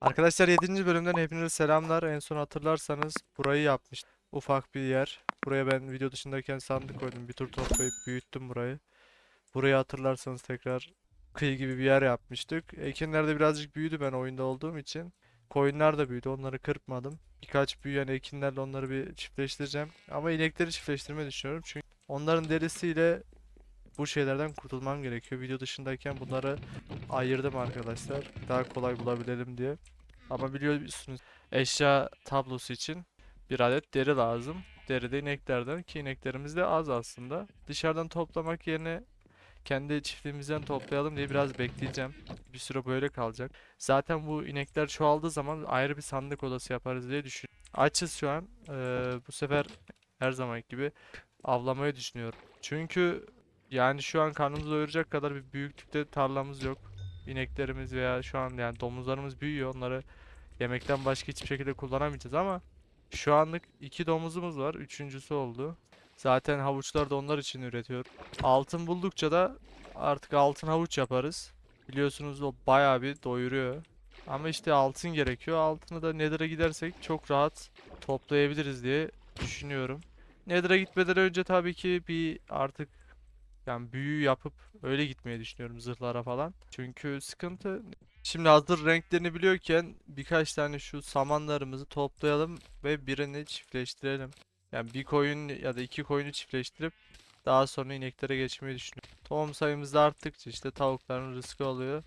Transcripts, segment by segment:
Arkadaşlar 7. bölümden hepinize selamlar. En son hatırlarsanız burayı yapmıştım. Ufak bir yer. Buraya ben video dışındayken sandık koydum. Bir tur toplayıp büyüttüm burayı. Burayı hatırlarsanız tekrar kıyı gibi bir yer yapmıştık. Ekinler de birazcık büyüdü ben oyunda olduğum için. Koyunlar da büyüdü. Onları kırpmadım. Birkaç büyüyen ekinlerle onları bir çiftleştireceğim. Ama inekleri çiftleştirmeyi düşünüyorum. Çünkü onların derisiyle bu şeylerden kurtulmam gerekiyor. Video dışındayken bunları ayırdım arkadaşlar. Daha kolay bulabilelim diye. Ama biliyorsunuz eşya tablosu için bir adet deri lazım. Deri de ineklerden ki ineklerimiz de az aslında. Dışarıdan toplamak yerine kendi çiftliğimizden toplayalım diye biraz bekleyeceğim. Bir süre böyle kalacak. Zaten bu inekler çoğaldığı zaman ayrı bir sandık odası yaparız diye düşünüyorum. Açız şu an. Ee, bu sefer her zaman gibi avlamayı düşünüyorum. Çünkü yani şu an karnımızı doyuracak kadar bir büyüklükte tarlamız yok. İneklerimiz veya şu an yani domuzlarımız büyüyor. Onları yemekten başka hiçbir şekilde kullanamayacağız ama şu anlık iki domuzumuz var. Üçüncüsü oldu. Zaten havuçlar da onlar için üretiyor. Altın buldukça da artık altın havuç yaparız. Biliyorsunuz o bayağı bir doyuruyor. Ama işte altın gerekiyor. Altını da Nether'a gidersek çok rahat toplayabiliriz diye düşünüyorum. Nether'a gitmeden önce tabii ki bir artık yani büyü yapıp öyle gitmeyi düşünüyorum zırhlara falan. Çünkü sıkıntı. Şimdi hazır renklerini biliyorken birkaç tane şu samanlarımızı toplayalım ve birini çiftleştirelim. Yani bir koyun ya da iki koyunu çiftleştirip daha sonra ineklere geçmeyi düşünüyorum. Tohum sayımız arttıkça işte tavukların rızkı oluyor.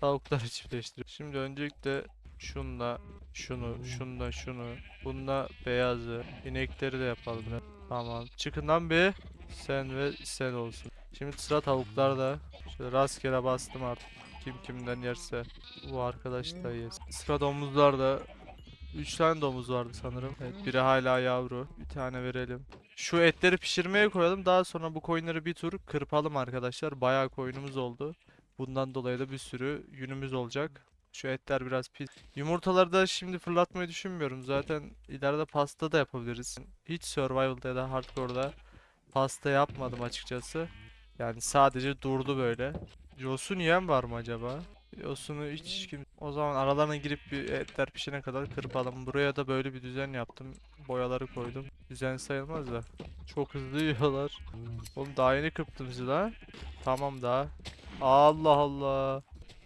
Tavukları çiftleştiriyor. Şimdi öncelikle şunla şunu, şunla şunu, bununla beyazı, inekleri de yapalım. ya. Tamam. Çıkın lan bir. Sen ve sen olsun. Şimdi sıra tavuklarda. Şöyle rastgele bastım artık. Kim kimden yerse. Bu arkadaş da yesin. Sıra domuzlarda. 3 tane domuz vardı sanırım. Evet, biri hala yavru. Bir tane verelim. Şu etleri pişirmeye koyalım. Daha sonra bu koyunları bir tur kırpalım arkadaşlar. Bayağı koyunumuz oldu. Bundan dolayı da bir sürü yünümüz olacak. Şu etler biraz pis. Yumurtaları da şimdi fırlatmayı düşünmüyorum. Zaten ileride pasta da yapabiliriz. Hiç survival'da ya da hardcore'da pasta yapmadım açıkçası. Yani sadece durdu böyle. Yosun yiyen var mı acaba? Yosunu hiç kim... O zaman aralarına girip bir etler pişene kadar kırpalım. Buraya da böyle bir düzen yaptım. Boyaları koydum. Düzen sayılmaz da. Çok hızlı yiyorlar. Oğlum daha yeni kırptım sizi. Tamam daha. Allah Allah.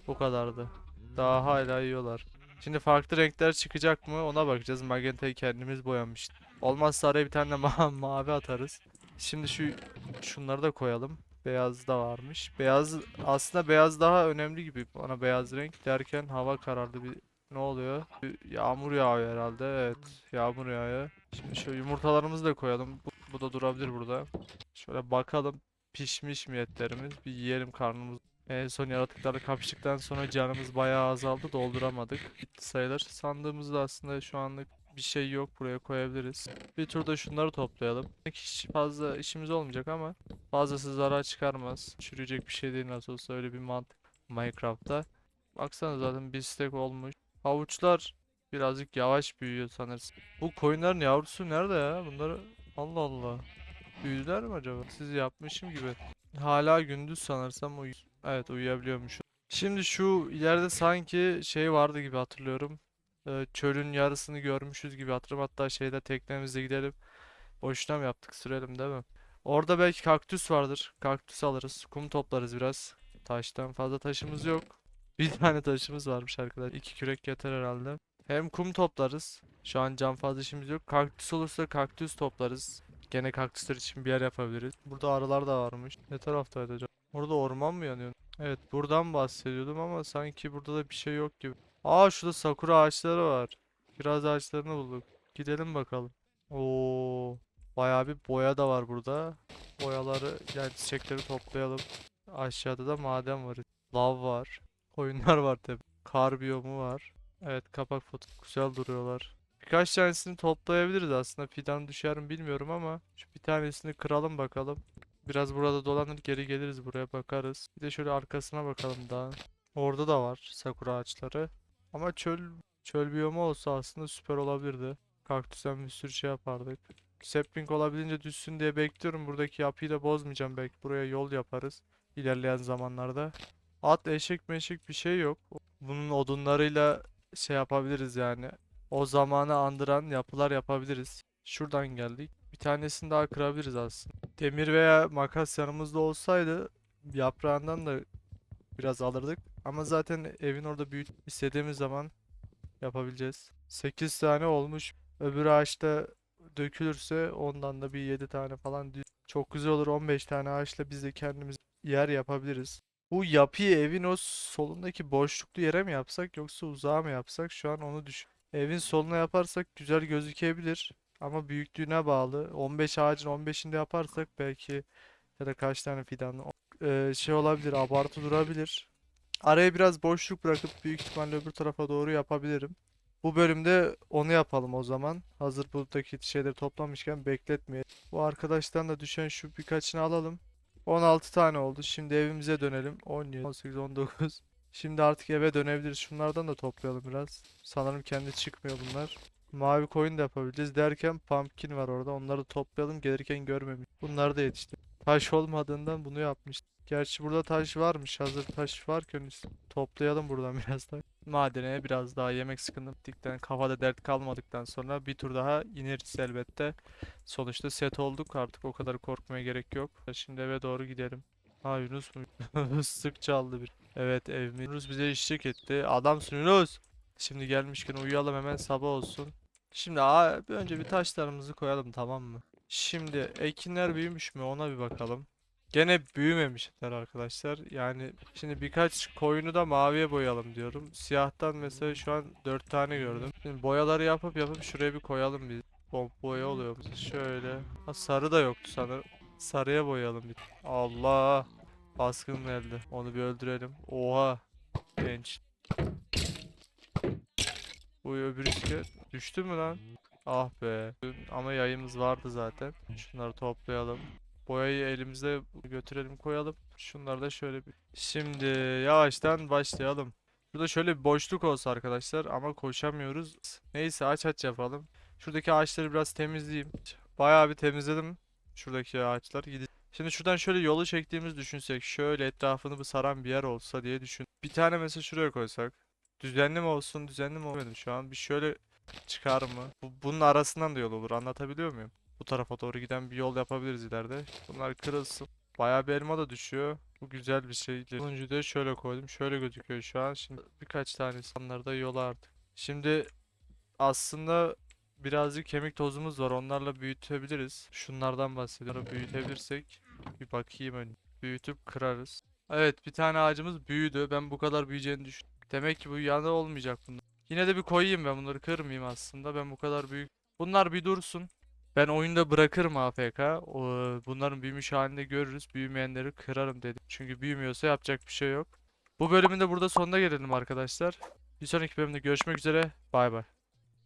Bu kadardı. Daha hala yiyorlar. Şimdi farklı renkler çıkacak mı ona bakacağız. Magenta'yı kendimiz boyamış. Olmazsa araya bir tane ma mavi atarız. Şimdi şu şunları da koyalım. Beyaz da varmış. Beyaz aslında beyaz daha önemli gibi bana beyaz renk derken hava karardı bir ne oluyor? Yağmur yağıyor herhalde. Evet, yağmur yağıyor. Şimdi şu yumurtalarımızı da koyalım. Bu, bu da durabilir burada. Şöyle bakalım pişmiş mi etlerimiz? Bir yiyelim karnımız. En son yaratıklarla kapıştıktan sonra canımız bayağı azaldı. Dolduramadık. Bitti sayılır. Sandığımızda aslında şu anlık bir şey yok. Buraya koyabiliriz. Bir turda şunları toplayalım. Hiç fazla işimiz olmayacak ama fazlası zarar çıkarmaz. Çürüyecek bir şey değil nasıl olsa öyle bir mantık Minecraft'ta. Baksana zaten bir stack olmuş. Havuçlar birazcık yavaş büyüyor sanırsın. Bu koyunların yavrusu nerede ya? Bunları Allah Allah. Büyüdüler mi acaba? Siz yapmışım gibi. Hala gündüz sanırsam uyu Evet uyuyabiliyormuşum. Şimdi şu ileride sanki şey vardı gibi hatırlıyorum. Ee, çölün yarısını görmüşüz gibi hatırlıyorum. Hatta şeyde teknemizle gidelim. Boşuna mı yaptık sürelim değil mi? Orada belki kaktüs vardır. Kaktüs alırız. Kum toplarız biraz. Taştan fazla taşımız yok. Bir tane taşımız varmış arkadaşlar. İki kürek yeter herhalde. Hem kum toplarız. Şu an cam fazla işimiz yok. Kaktüs olursa kaktüs toplarız. Gene kaktüsler için bir yer yapabiliriz. Burada arılar da varmış. Ne taraftaydı acaba? Orada orman mı yanıyor? Evet buradan bahsediyordum ama sanki burada da bir şey yok gibi. Aa şurada sakura ağaçları var. Kiraz ağaçlarını bulduk. Gidelim bakalım. Oo, bayağı bir boya da var burada. Boyaları yani çiçekleri toplayalım. Aşağıda da maden var. Lav var. Koyunlar var tabi. Kar biyomu var. Evet kapak foto güzel duruyorlar. Birkaç tanesini toplayabiliriz aslında. Fidan düşer mi bilmiyorum ama şu bir tanesini kıralım bakalım. Biraz burada dolanır geri geliriz buraya bakarız. Bir de şöyle arkasına bakalım daha. Orada da var sakura ağaçları. Ama çöl çöl biyomu olsa aslında süper olabilirdi. Kaktüsten bir sürü şey yapardık. Sapling olabildiğince düşsün diye bekliyorum. Buradaki yapıyı da bozmayacağım belki. Buraya yol yaparız ilerleyen zamanlarda. At, eşek meşek bir şey yok. Bunun odunlarıyla şey yapabiliriz yani. O zamanı andıran yapılar yapabiliriz. Şuradan geldik. Bir tanesini daha kırabiliriz aslında. Demir veya makas yanımızda olsaydı yaprağından da biraz alırdık. Ama zaten evin orada büyüt istediğimiz zaman yapabileceğiz. 8 tane olmuş. Öbür ağaçta dökülürse ondan da bir 7 tane falan çok güzel olur. 15 tane ağaçla biz de kendimiz yer yapabiliriz. Bu yapıyı evin o solundaki boşluklu yere mi yapsak yoksa uzağa mı yapsak? Şu an onu düşün. Evin soluna yaparsak güzel gözükebilir. Ama büyüklüğüne bağlı. 15 ağacın 15'inde yaparsak belki ya da kaç tane fidanlı eee, şey olabilir, abartı durabilir. Araya biraz boşluk bırakıp büyük ihtimalle öbür tarafa doğru yapabilirim. Bu bölümde onu yapalım o zaman. Hazır buradaki şeyleri toplamışken bekletmeyelim. Bu arkadaştan da düşen şu birkaçını alalım. 16 tane oldu. Şimdi evimize dönelim. 17, 18, 19. Şimdi artık eve dönebiliriz. Şunlardan da toplayalım biraz. Sanırım kendi çıkmıyor bunlar. Mavi koyun da yapabileceğiz derken pumpkin var orada. Onları toplayalım. Gelirken görmemiş. Bunları da yetiştir. Taş olmadığından bunu yapmış. Gerçi burada taş varmış. Hazır taş varken toplayalım buradan biraz daha. Madene biraz daha yemek sıkıntı bittikten, kafada dert kalmadıktan sonra bir tur daha ineriz elbette. Sonuçta set olduk artık o kadar korkmaya gerek yok. Şimdi eve doğru gidelim. Ha Yunus mu? Sık çaldı bir. Evet evimiz. Yunus bize eşlik etti. Adamsın Yunus. Şimdi gelmişken uyuyalım hemen sabah olsun. Şimdi önce bir taşlarımızı koyalım tamam mı? Şimdi ekinler büyümüş mü ona bir bakalım. Gene büyümemişler arkadaşlar. Yani şimdi birkaç koyunu da maviye boyayalım diyorum. Siyahtan mesela şu an 4 tane gördüm. Şimdi boyaları yapıp yapıp şuraya bir koyalım biz. Bo boya oluyor. mu? Şöyle. Ha, sarı da yoktu sanırım. Sarıya boyayalım bir. Allah. Baskın geldi. Onu bir öldürelim. Oha. Genç. Bu öbür iskelet düştü mü lan? Ah be. Ama yayımız vardı zaten. Şunları toplayalım. Boyayı elimize götürelim koyalım. Şunları da şöyle bir. Şimdi yavaştan başlayalım. Burada şöyle bir boşluk olsa arkadaşlar ama koşamıyoruz. Neyse aç aç yapalım. Şuradaki ağaçları biraz temizleyeyim. Bayağı bir temizledim. Şuradaki ağaçlar. Gidi- Şimdi şuradan şöyle yolu çektiğimiz düşünsek. Şöyle etrafını bir saran bir yer olsa diye düşün. Bir tane mesela şuraya koysak. Düzenli mi olsun düzenli mi olmadı şu an. Bir şöyle çıkar mı? Bu, bunun arasından da yol olur. Anlatabiliyor muyum? Bu tarafa doğru giden bir yol yapabiliriz ileride. Bunlar kırılsın. Bayağı bir elma da düşüyor. Bu güzel bir şey. Sonuncuyu da şöyle koydum. Şöyle gözüküyor şu an. Şimdi birkaç tane insanlar da yola artık. Şimdi aslında birazcık kemik tozumuz var. Onlarla büyütebiliriz. Şunlardan bahsediyorum. Büyütebilirsek bir bakayım önce. Büyütüp kırarız. Evet bir tane ağacımız büyüdü. Ben bu kadar büyüyeceğini düşün. Demek ki bu yana olmayacak bunlar. Yine de bir koyayım ben bunları kırmayayım aslında. Ben bu kadar büyük. Bunlar bir dursun. Ben oyunda bırakırım AFK. Bunların büyümüş halini görürüz. Büyümeyenleri kırarım dedim. Çünkü büyümüyorsa yapacak bir şey yok. Bu bölümün de burada sonuna gelelim arkadaşlar. Bir sonraki bölümde görüşmek üzere. Bay bay.